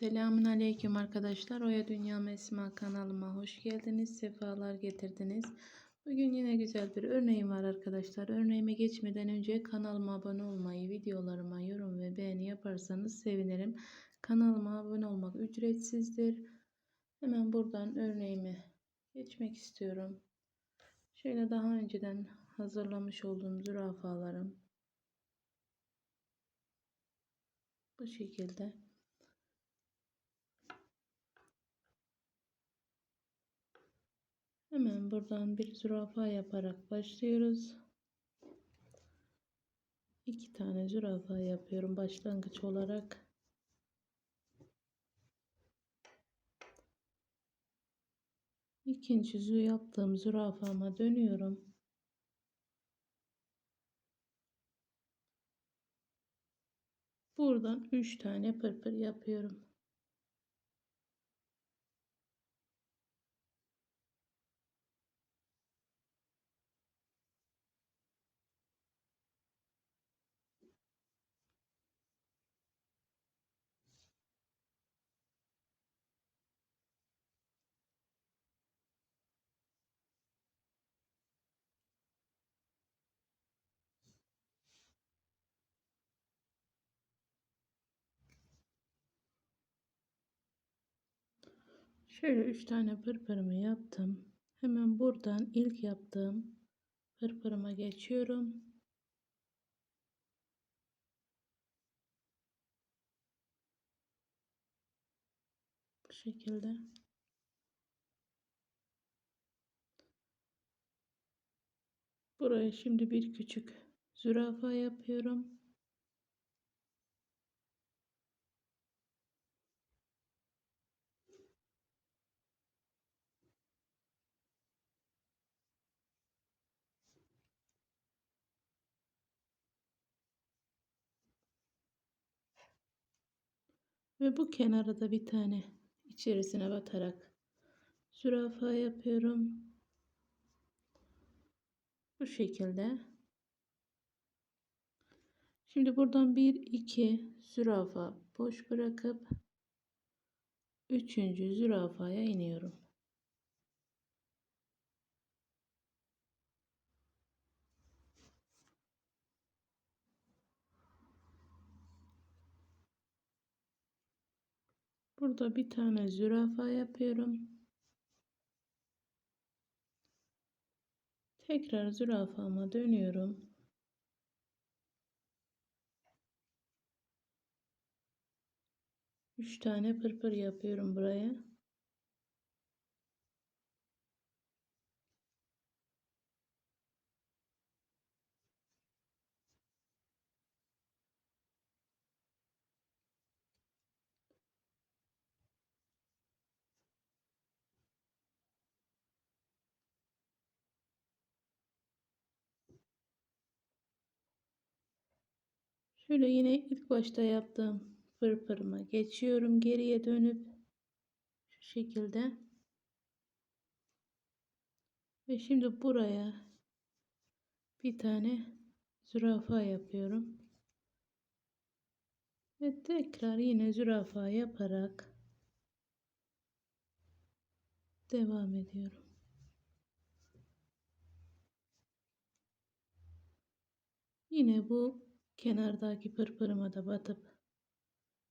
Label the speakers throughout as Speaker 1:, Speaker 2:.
Speaker 1: Selamun Aleyküm arkadaşlar. Oya Dünya Mesma kanalıma hoş geldiniz. Sefalar getirdiniz. Bugün yine güzel bir örneğim var arkadaşlar. Örneğime geçmeden önce kanalıma abone olmayı, videolarıma yorum ve beğeni yaparsanız sevinirim. Kanalıma abone olmak ücretsizdir. Hemen buradan örneğime geçmek istiyorum. Şöyle daha önceden hazırlamış olduğum zürafalarım. Bu şekilde. Hemen buradan bir zürafa yaparak başlıyoruz. İki tane zürafa yapıyorum başlangıç olarak. İkinci zü yaptığım zürafama dönüyorum. Buradan üç tane pırpır yapıyorum. Şöyle üç tane pırpırımı yaptım. Hemen buradan ilk yaptığım pırpırıma geçiyorum. Bu şekilde. Buraya şimdi bir küçük zürafa yapıyorum. Ve bu kenara da bir tane içerisine batarak zürafa yapıyorum. Bu şekilde. Şimdi buradan bir iki zürafa boş bırakıp üçüncü zürafaya iniyorum. Burada bir tane zürafa yapıyorum. Tekrar zürafama dönüyorum. Üç tane pırpır yapıyorum buraya. Şöyle yine ilk başta yaptığım pırpırıma geçiyorum. Geriye dönüp şu şekilde. Ve şimdi buraya bir tane zürafa yapıyorum. Ve tekrar yine zürafa yaparak devam ediyorum. Yine bu kenardaki pırpırıma da batıp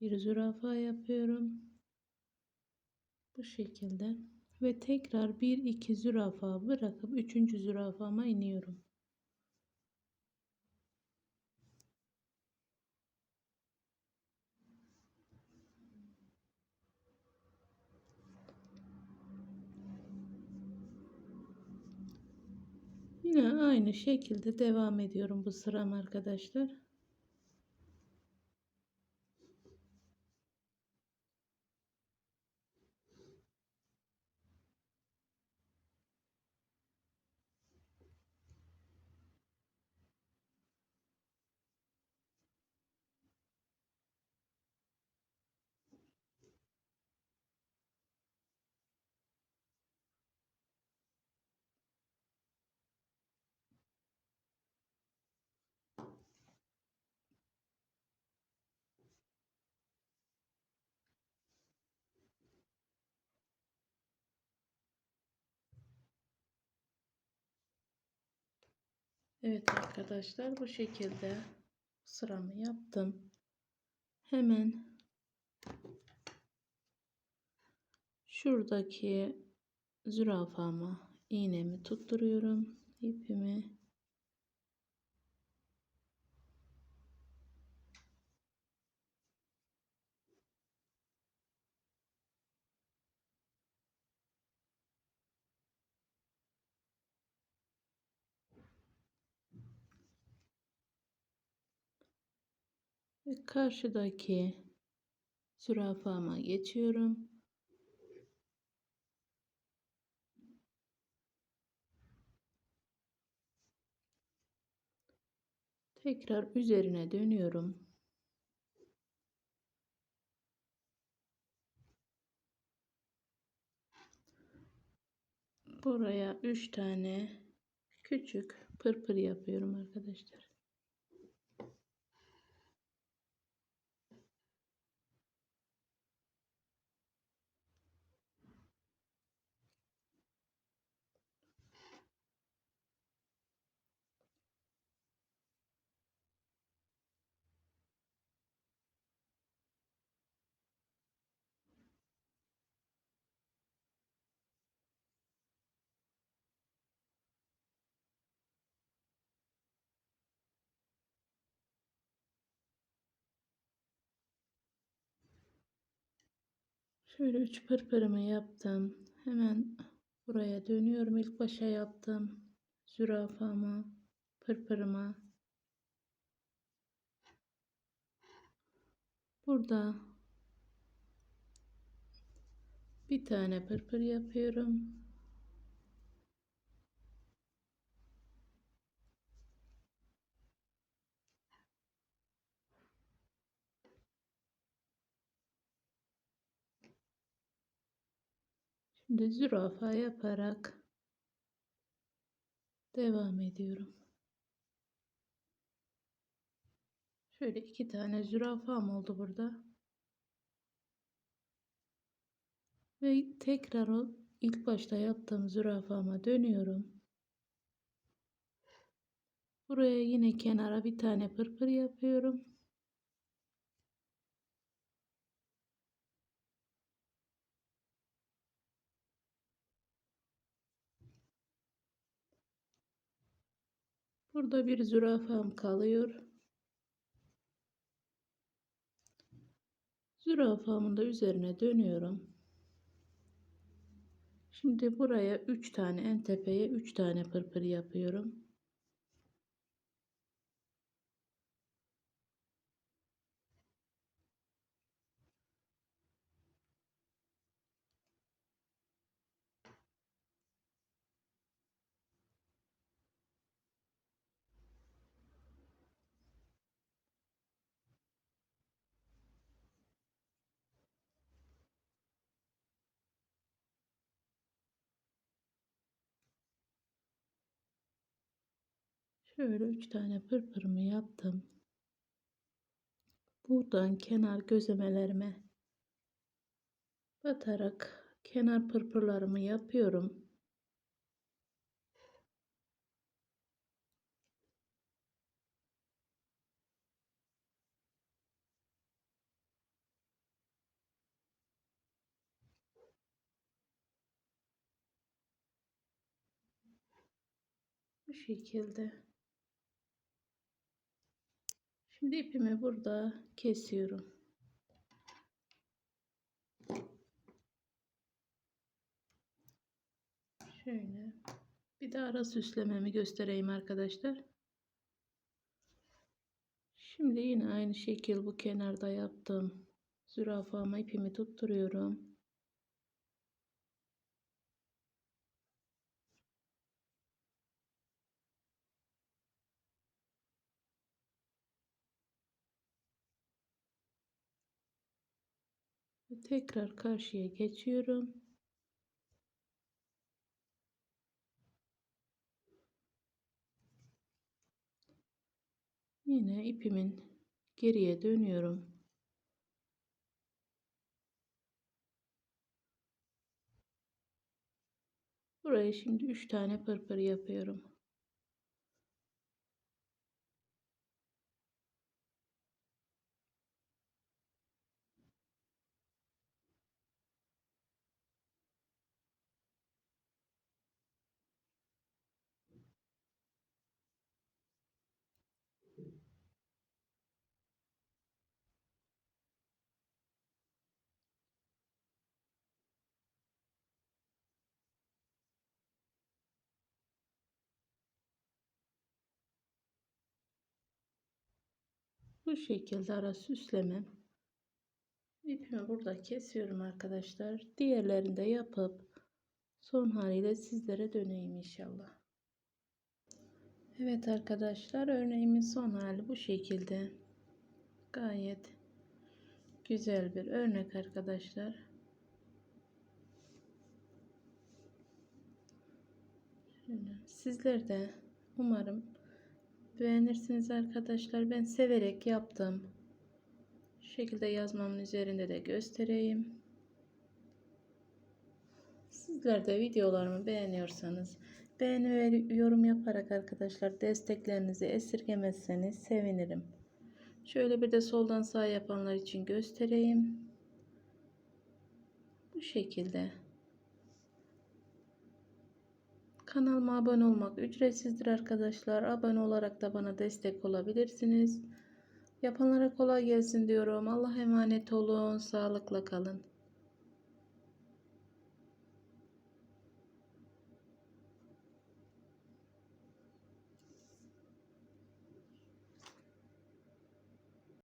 Speaker 1: bir zürafa yapıyorum. Bu şekilde ve tekrar bir iki zürafa bırakıp üçüncü zürafama iniyorum. Yine aynı şekilde devam ediyorum bu sıram arkadaşlar. Evet arkadaşlar bu şekilde sıramı yaptım. Hemen şuradaki zürafama iğnemi tutturuyorum. ipimi ve karşıdaki zürafama geçiyorum. Tekrar üzerine dönüyorum. Buraya 3 tane küçük pırpır yapıyorum arkadaşlar. Şöyle üç pırpırımı yaptım. Hemen buraya dönüyorum. İlk başa yaptım. Zürafama, pırpırıma. Burada bir tane pırpır yapıyorum. Şimdi zürafa yaparak devam ediyorum. Şöyle iki tane zürafam oldu burada. Ve tekrar o ilk başta yaptığım zürafama dönüyorum. Buraya yine kenara bir tane pırpır yapıyorum. Burada bir zürafam kalıyor. Zürafamın da üzerine dönüyorum. Şimdi buraya 3 tane en tepeye 3 tane pırpır yapıyorum. Şöyle üç tane pırpırımı yaptım. Buradan kenar gözlemelerime batarak kenar pırpırlarımı yapıyorum. Bu şekilde. Şimdi ipimi burada kesiyorum. Şöyle. Bir de ara süslememi göstereyim arkadaşlar. Şimdi yine aynı şekil bu kenarda yaptım. Zürafama ipimi tutturuyorum. Tekrar karşıya geçiyorum. Yine ipimin geriye dönüyorum. Buraya şimdi 3 tane pırpır yapıyorum. Bu şekilde ara süslemem. İpimi burada kesiyorum arkadaşlar. Diğerlerini de yapıp son haliyle sizlere döneyim inşallah. Evet arkadaşlar örneğimin son hali bu şekilde. Gayet güzel bir örnek arkadaşlar. Sizler de umarım beğenirsiniz arkadaşlar. Ben severek yaptım. Şu şekilde yazmamın üzerinde de göstereyim. Sizler de videolarımı beğeniyorsanız beğeni ve yorum yaparak arkadaşlar desteklerinizi esirgemezseniz sevinirim. Şöyle bir de soldan sağ yapanlar için göstereyim. Bu şekilde. Kanalıma abone olmak ücretsizdir arkadaşlar. Abone olarak da bana destek olabilirsiniz. Yapanlara kolay gelsin diyorum. Allah emanet olun. Sağlıkla kalın.